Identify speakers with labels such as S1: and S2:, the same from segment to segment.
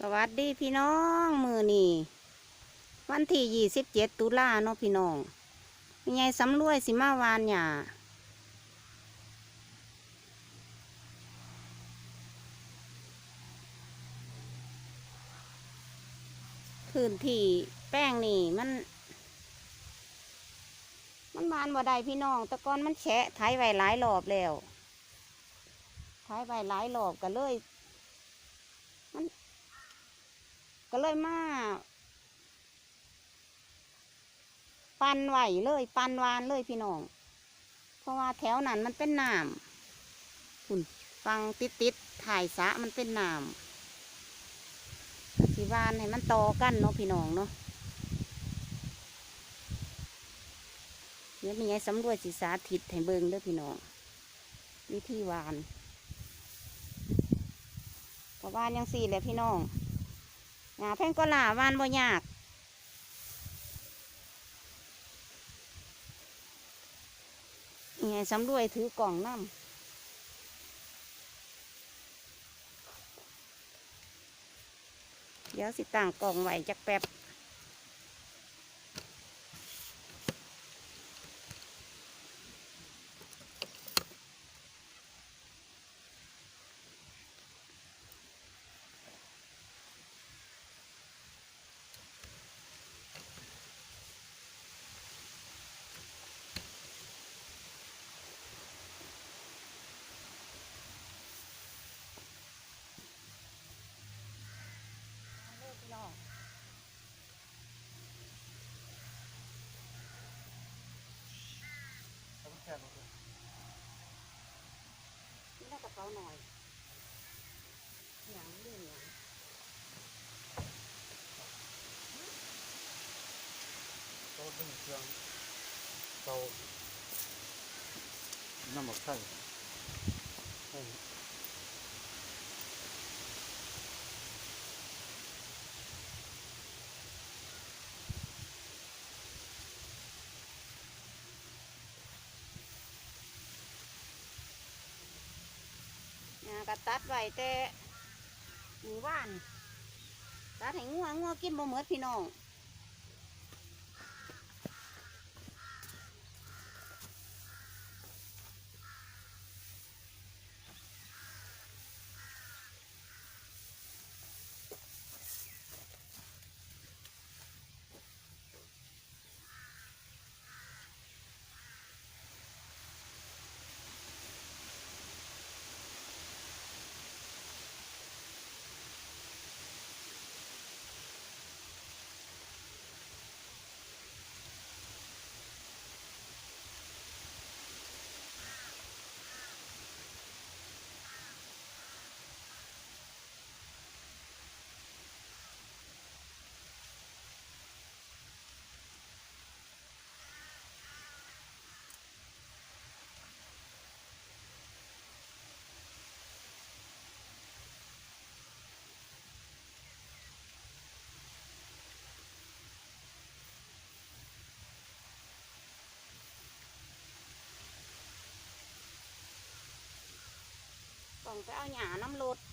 S1: สวัสดีพี่น้องมือนี่วันที่ยี่สิบเจ็ดตุลาเนาะพี่น้องมีไงสำรวยสิมาวานหยาพื้นที่แป้งนี่มัน มันบานบ่ได้พี่น้องต่ก่อนมันแฉะไถไว้หลายรอบแล้วไถไว้หลายรอบก็เลย ก็เลยมาปันไหวเลยปันวานเลยพี่น้อง เพราะว่าแถวนั้นมันเป็นน้ำคุณฟังติดติดๆถ่ายสะมันเป็นน้ำสีวานให้มันต่อกันเนาะพี่น้องเนาะเดี๋ยวมีไงสำรวจสิสาธิตให้เบิงเด้อพี่น้อง วิธีวานก็วานยังสี่แหละพี่น้อง หาแพงก็หลาวานบ่ยากนี่ไงสำรวยถือกล่องน้ำเดี๋ยวสิต่างกล่องไหวจักแป๊บ นี่ได้กระเป๋าหน่อยอย่างเรื่องอย่าง
S2: โต๊ะนึ่งเครื่องเตาน้ำหมักไข่ไข่
S1: อ่าก็ ตัดไว้แต่หมู่บ้านตัดให้งัวงัวกินบ่เหมือดพี่น้อง ต้องไป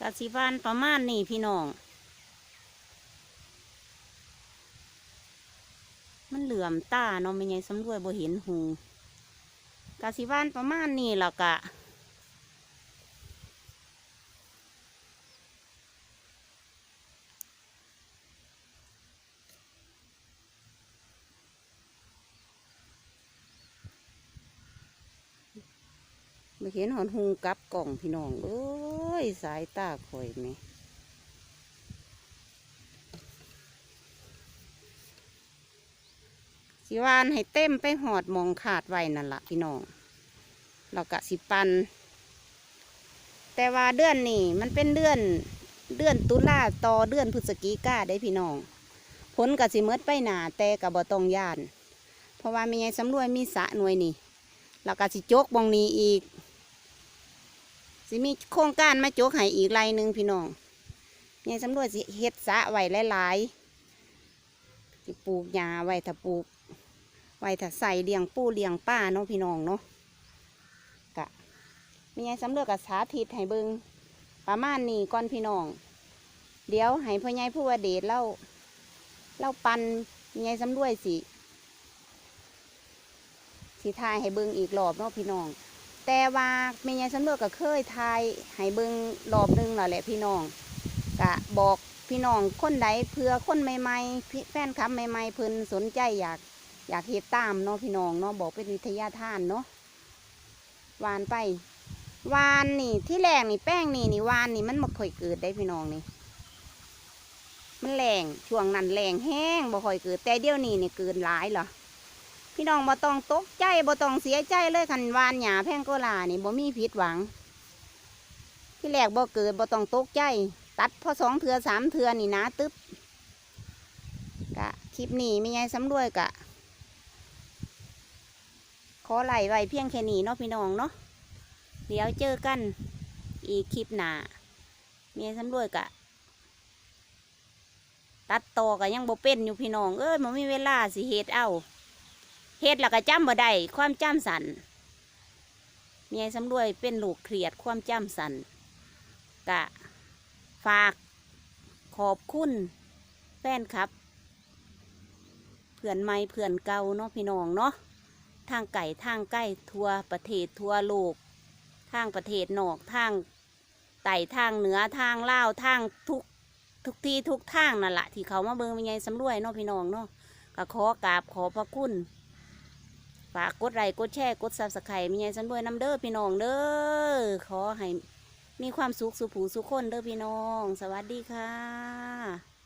S1: เอาหยาน้ำรดสิบานประมาณนี้พี่น้อง มันเหลื่อมตาเนาะไม่ไงสำรวยบ่เห็นหูกสิบานประมาณนี้แล้วกะไม่เห็นหอนหูกลับกล่องพี่น้องเอ้ ยสายตาข่อยไหมสิวานให้เต็มไปหอดมองขาดไว้นั่นละพี่น้องเรากะสิปัน แต่ว่าเดือนนี้มันเป็นเดือนเดือนตุลาต่อเดือนพฤศจิกาได้พี่น้อง ผลกะสิเมดไปหนาแต่กะบ่ต้องย่าน เพราะว่ามีไงสำรวยมีสระหน่วยนี่เรากะสิโจกบองนี้อีก สิมีโครงการมาโจกให้อีกไรหนึ่งพี่น้องเนี่ยสำรวจสิเฮ็ดสะไว้หลายๆสิปลูกหญ้าไว้ถ้าปลูก ไว้ถ้าใส่เลี้ยงปูเลี้ยงป้าเนาะพี่น้องเนาะกะมีไงสำรวจกับสาธิตให้เบิงประมาณนี้ก่อนพี่น้อง เดี๋ยวให้พ่อใหญ่ผู้ว่าเดชเล่าเล่าปันมีไงสำรวจสิสิทายให้เบิงอีกรอบเนาะพี่น้อง แต่ว่าแม่ยายสำรวจก็เคยทายให้เบิ่งรอบหนึงแล้วแหละพี่น้องกะบอกพี่น้องคนใดเพื่อคนใหม่ๆแฟนคลับใหม่ๆเพิ่นสนใจอยากอยากเฮ็ดตามเนาะพี่น้องเนาะบอกเป็นวิทยาทานเนาะวานไปวานนี่ที่แรกนี่แป้งนี่นี่วานนี่มันบ่ค่อยเกิดได้พี่น้องนี่มันแรงช่วงนั้นแรงแห้งบ่ค่อยเกิดแต่เดี๋ยวนี้นี่เกินหลายเหรอ พี่น้องบ่ต้องตกใจบ่ต้องเสียใจเลยคันวานหยาแพงโกลานี่บ่มีผิดหวัง ที่แรกบ่เกิดบ่ต้องตกใจ ตัดพอสองเถือสามเถือนี่นะตึ๊บกะคลิปนี้ไม่ไงสำรวยกะ ขอไหลไว้เพียงแค่นี้เนาะพี่น้องเนาะเดี๋ยวเจอกันอีกคลิปหน้ามียสำรวยกะตัดต่อก็ยังบ่เป็นอยู่พี่น้องเอ้ยมันมีเวลาสิเฮ็ดเอา เฮ็ดแล้วก็จำบ่ได้ความจำสันเมียสำรวยเป็นลูกเครียดความจำสันกะฝากขอบคุณแฟนครับ เพื่อนใหม่เพื่อนเก่าเนาะพี่น้องเนาะทางไก่ทางใกล้ทัวประเทศทัวโลก ทางประเทศนอกทางไต่ทางเหนือทางล่าวทางทุกทุกที่ทุกทางนั่นแหละที่เขามาเบิ่งเป็นไงสำรวยเนาะพี่น้องเนาะก็ขอกราบขอพระคุณ ฝากกดไลค์กดแชร์กดซับสไครต์มีไงสันด้วยน้ำเด้อพี่น้องเด้อขอให้มีความสุขสุขผูสุขคนเด้อพี่น้อง สวัสดีค่ะ